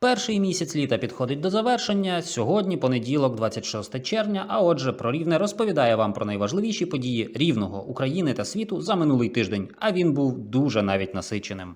Перший місяць літа підходить до завершення. Сьогодні понеділок, 26 червня. А отже, про рівне розповідає вам про найважливіші події рівного України та світу за минулий тиждень. А він був дуже навіть насиченим.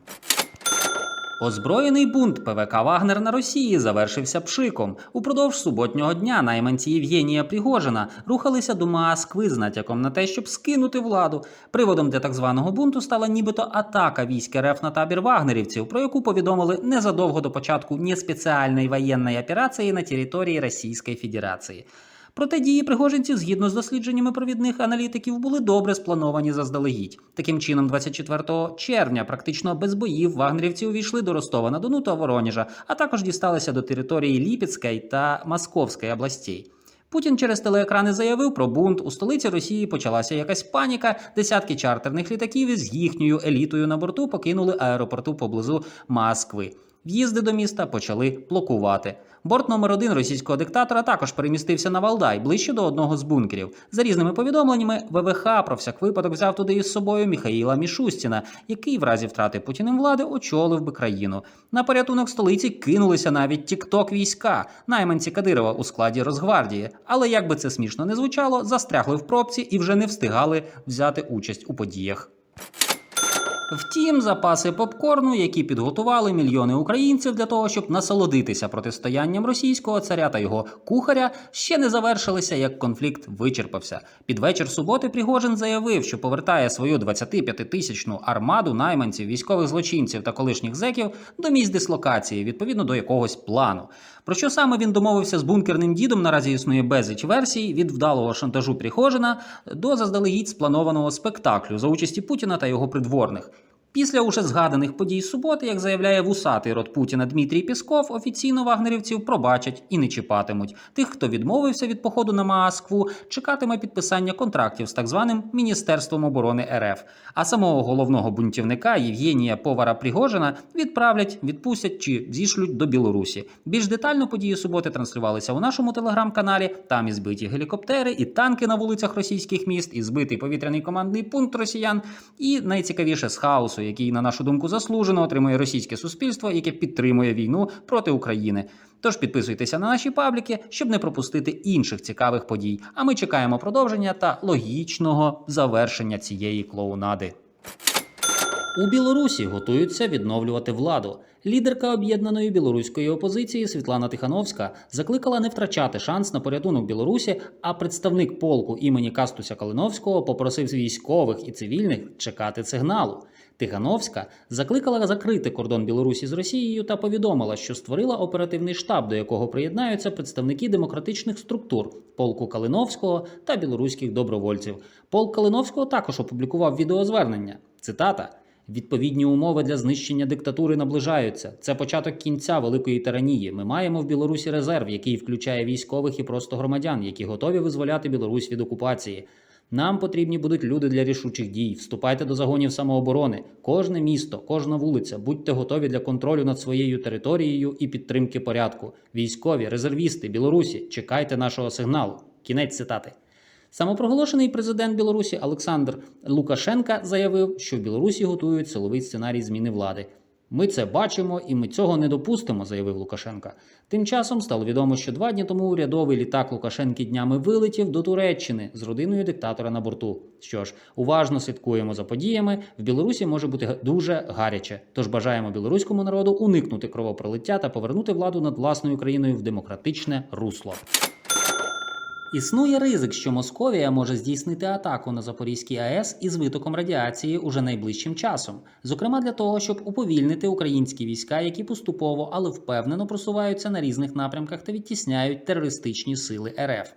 Озброєний бунт ПВК Вагнер на Росії завершився пшиком. Упродовж суботнього дня найманці Євгенія Пригожина рухалися до Москви з натяком на те, щоб скинути владу. Приводом для так званого бунту стала нібито атака військ РФ на табір вагнерівців, про яку повідомили незадовго до початку неспеціальної воєнної операції на території Російської Федерації. Проте дії пригожинців, згідно з дослідженнями провідних аналітиків, були добре сплановані заздалегідь. Таким чином, 24 червня, практично без боїв, вагнерівці увійшли до Ростова на Дону та Воронежа, а також дісталися до території Ліпецької та Московської областей. Путін через телеекрани заявив про бунт. У столиці Росії почалася якась паніка. Десятки чартерних літаків із їхньою елітою на борту покинули аеропорту поблизу Москви. В'їзди до міста почали блокувати. Борт номер один російського диктатора також перемістився на Валдай, ближче до одного з бункерів. За різними повідомленнями, ВВХ про всяк випадок взяв туди із собою Міхаїла Мішустіна, який в разі втрати Путіним влади очолив би країну. На порятунок столиці кинулися навіть тікток війська, найманці Кадирова у складі Росгвардії. Але як би це смішно не звучало, застрягли в пробці і вже не встигали взяти участь у подіях. Втім, запаси попкорну, які підготували мільйони українців для того, щоб насолодитися протистоянням російського царя та його кухаря, ще не завершилися, як конфлікт вичерпався. Під вечір суботи Пригожин заявив, що повертає свою 25-тисячну армаду найманців, військових злочинців та колишніх зеків до місць дислокації відповідно до якогось плану. Про що саме він домовився з бункерним дідом, наразі існує безліч версій від вдалого шантажу Прихожина до заздалегідь спланованого спектаклю за участі Путіна та його придворних. Після уже згаданих подій суботи, як заявляє вусатий рот Путіна Дмитрій Пісков, офіційно вагнерівців пробачать і не чіпатимуть. Тих, хто відмовився від походу на Москву, чекатиме підписання контрактів з так званим Міністерством оборони РФ. А самого головного бунтівника Євгенія Повара Пригожина відправлять, відпустять чи зішлють до Білорусі. Більш детально події суботи транслювалися у нашому телеграм-каналі. Там і збиті гелікоптери, і танки на вулицях російських міст, і збитий повітряний командний пункт росіян. І найцікавіше з хаосу, який, на нашу думку, заслужено отримує російське суспільство, яке підтримує війну проти України. Тож підписуйтеся на наші пабліки, щоб не пропустити інших цікавих подій. А ми чекаємо продовження та логічного завершення цієї клоунади. У Білорусі готуються відновлювати владу. Лідерка об'єднаної білоруської опозиції Світлана Тихановська закликала не втрачати шанс на порятунок Білорусі. А представник полку імені Кастуся Калиновського попросив військових і цивільних чекати сигналу. Тихановська закликала закрити кордон Білорусі з Росією та повідомила, що створила оперативний штаб, до якого приєднаються представники демократичних структур полку Калиновського та білоруських добровольців. Полк Калиновського також опублікував відеозвернення. Цитата. Відповідні умови для знищення диктатури наближаються. Це початок кінця великої тиранії. Ми маємо в Білорусі резерв, який включає військових і просто громадян, які готові визволяти Білорусь від окупації. Нам потрібні будуть люди для рішучих дій. Вступайте до загонів самооборони. Кожне місто, кожна вулиця. Будьте готові для контролю над своєю територією і підтримки порядку. Військові, резервісти, білорусі, чекайте нашого сигналу. Кінець цитати. Самопроголошений президент Білорусі Олександр Лукашенка заявив, що в Білорусі готують силовий сценарій зміни влади. Ми це бачимо і ми цього не допустимо, заявив Лукашенка. Тим часом стало відомо, що два дні тому урядовий літак Лукашенки днями вилетів до Туреччини з родиною диктатора на борту. Що ж, уважно слідкуємо за подіями. В Білорусі може бути дуже гаряче. Тож бажаємо білоруському народу уникнути кровопролиття та повернути владу над власною країною в демократичне русло. Існує ризик, що Московія може здійснити атаку на Запорізький АЕС із витоком радіації уже найближчим часом, зокрема для того, щоб уповільнити українські війська, які поступово, але впевнено просуваються на різних напрямках та відтісняють терористичні сили РФ.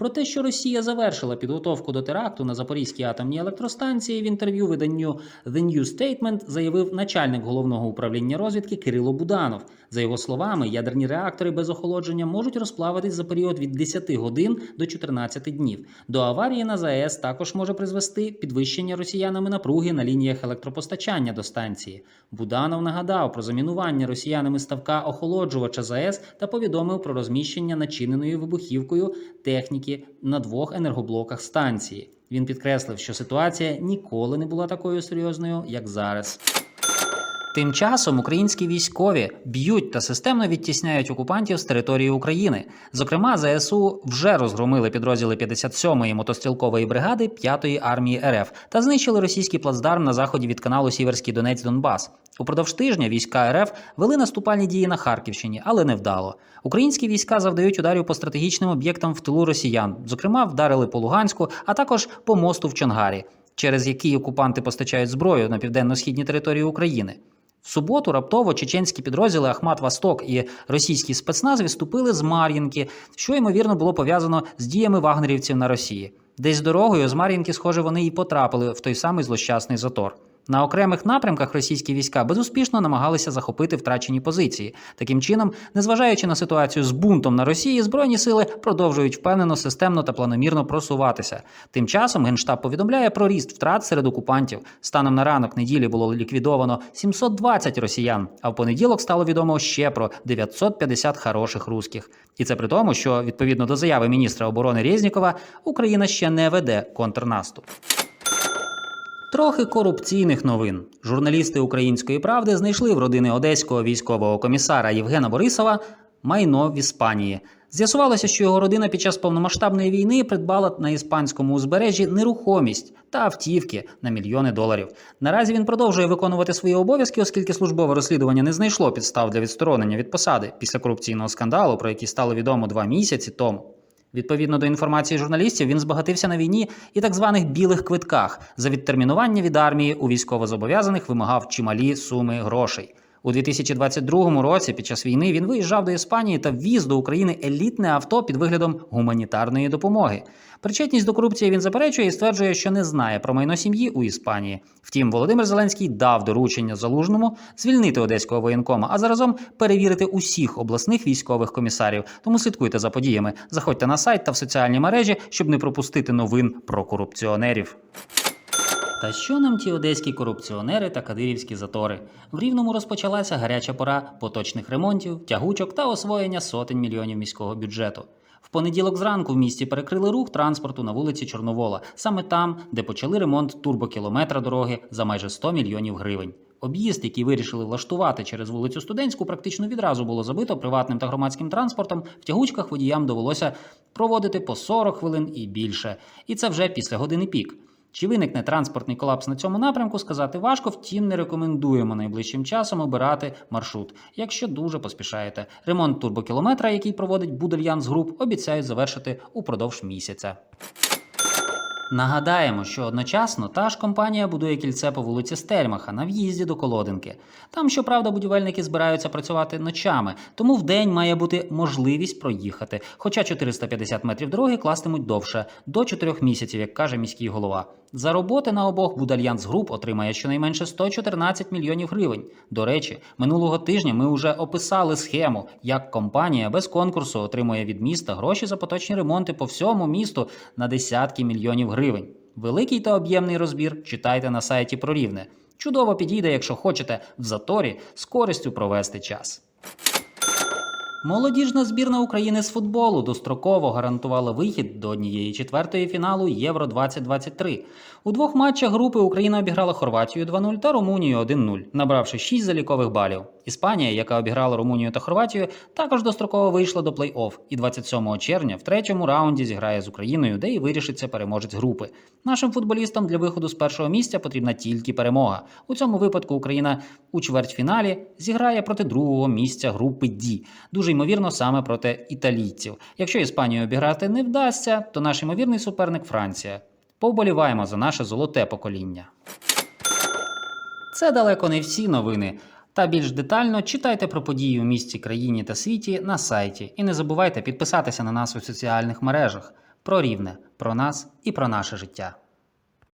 Про те, що Росія завершила підготовку до теракту на Запорізькій атомній електростанції, в інтерв'ю виданню The New Statement заявив начальник головного управління розвідки Кирило Буданов. За його словами, ядерні реактори без охолодження можуть розплавитись за період від 10 годин до 14 днів. До аварії на ЗАЕС також може призвести підвищення росіянами напруги на лініях електропостачання до станції. Буданов нагадав про замінування росіянами ставка охолоджувача ЗАЕС та повідомив про розміщення начиненої вибухівкою техніки на двох енергоблоках станції. Він підкреслив, що ситуація ніколи не була такою серйозною, як зараз. Тим часом українські військові б'ють та системно відтісняють окупантів з території України. Зокрема, ЗСУ вже розгромили підрозділи 57-ї мотострілкової бригади 5-ї армії РФ та знищили російський плацдарм на заході від каналу Сіверський Донець Донбас. Упродовж тижня війська РФ вели наступальні дії на Харківщині, але невдало. Українські війська завдають ударів по стратегічним об'єктам в тилу росіян. Зокрема, вдарили по Луганську, а також по мосту в Чонгарі, через який окупанти постачають зброю на південно-східній території України. В суботу раптово чеченські підрозділи Ахмат Восток і російський спецназ відступили з Мар'їнки, що ймовірно було пов'язано з діями вагнерівців на Росії. Десь дорогою з Мар'їнки, схоже, вони і потрапили в той самий злощасний затор. На окремих напрямках російські війська безуспішно намагалися захопити втрачені позиції. Таким чином, незважаючи на ситуацію з бунтом на Росії, збройні сили продовжують впевнено, системно та планомірно просуватися. Тим часом Генштаб повідомляє про ріст втрат серед окупантів. Станом на ранок неділі було ліквідовано 720 росіян, а в понеділок стало відомо ще про 950 хороших русських. І це при тому, що відповідно до заяви міністра оборони Резнікова, Україна ще не веде контрнаступ. Трохи корупційних новин. Журналісти Української правди знайшли в родини одеського військового комісара Євгена Борисова майно в Іспанії. З'ясувалося, що його родина під час повномасштабної війни придбала на іспанському узбережжі нерухомість та автівки на мільйони доларів. Наразі він продовжує виконувати свої обов'язки, оскільки службове розслідування не знайшло підстав для відсторонення від посади після корупційного скандалу, про який стало відомо два місяці тому. Відповідно до інформації журналістів, він збагатився на війні і так званих білих квитках. За відтермінування від армії у військовозобов'язаних вимагав чималі суми грошей. У 2022 році під час війни він виїжджав до Іспанії та ввіз до України елітне авто під виглядом гуманітарної допомоги. Причетність до корупції він заперечує і стверджує, що не знає про майно сім'ї у Іспанії. Втім, Володимир Зеленський дав доручення залужному звільнити одеського воєнкома, а заразом перевірити усіх обласних військових комісарів. Тому слідкуйте за подіями. Заходьте на сайт та в соціальні мережі, щоб не пропустити новин про корупціонерів. Та що нам ті одеські корупціонери та кадирівські затори? В рівному розпочалася гаряча пора поточних ремонтів, тягучок та освоєння сотень мільйонів міського бюджету. В понеділок зранку в місті перекрили рух транспорту на вулиці Чорновола, саме там, де почали ремонт турбокілометра дороги за майже 100 мільйонів гривень. Об'їзд, який вирішили влаштувати через вулицю Студентську, практично відразу було забито приватним та громадським транспортом. В тягучках водіям довелося проводити по 40 хвилин і більше. І це вже після години пік. Чи виникне транспортний колапс на цьому напрямку, сказати важко, втім не рекомендуємо найближчим часом обирати маршрут, якщо дуже поспішаєте. Ремонт турбокілометра, який проводить Будельянс Груп, обіцяють завершити упродовж місяця. Нагадаємо, що одночасно та ж компанія будує кільце по вулиці Стельмаха на в'їзді до Колодинки. Там, щоправда, будівельники збираються працювати ночами, тому в день має бути можливість проїхати. Хоча 450 метрів дороги кластимуть довше до 4 місяців, як каже міський голова. За роботи на обох Будальянс Груп отримає щонайменше 114 мільйонів гривень. До речі, минулого тижня ми вже описали схему, як компанія без конкурсу отримує від міста гроші за поточні ремонти по всьому місту на десятки мільйонів гривень. Великий та об'ємний розбір читайте на сайті про Рівне. Чудово підійде, якщо хочете в заторі з користю провести час. Молодіжна збірна України з футболу достроково гарантувала вихід до однієї четвертої фіналу Євро 2023. У двох матчах групи Україна обіграла Хорватію 2-0 та Румунію 1-0, набравши 6 залікових балів. Іспанія, яка обіграла Румунію та Хорватію, також достроково вийшла до плей-офф і 27 червня в третьому раунді зіграє з Україною, де і вирішиться переможець групи. Нашим футболістам для виходу з першого місця потрібна тільки перемога. У цьому випадку Україна у чвертьфіналі зіграє проти другого місця групи Ді. Дуже ймовірно, саме проти італійців. Якщо Іспанію обіграти не вдасться, то наш ймовірний суперник Франція. Повболіваємо за наше золоте покоління. Це далеко не всі новини. Та більш детально читайте про події у місті, країні та світі на сайті. І не забувайте підписатися на нас у соціальних мережах. Про рівне, про нас і про наше життя.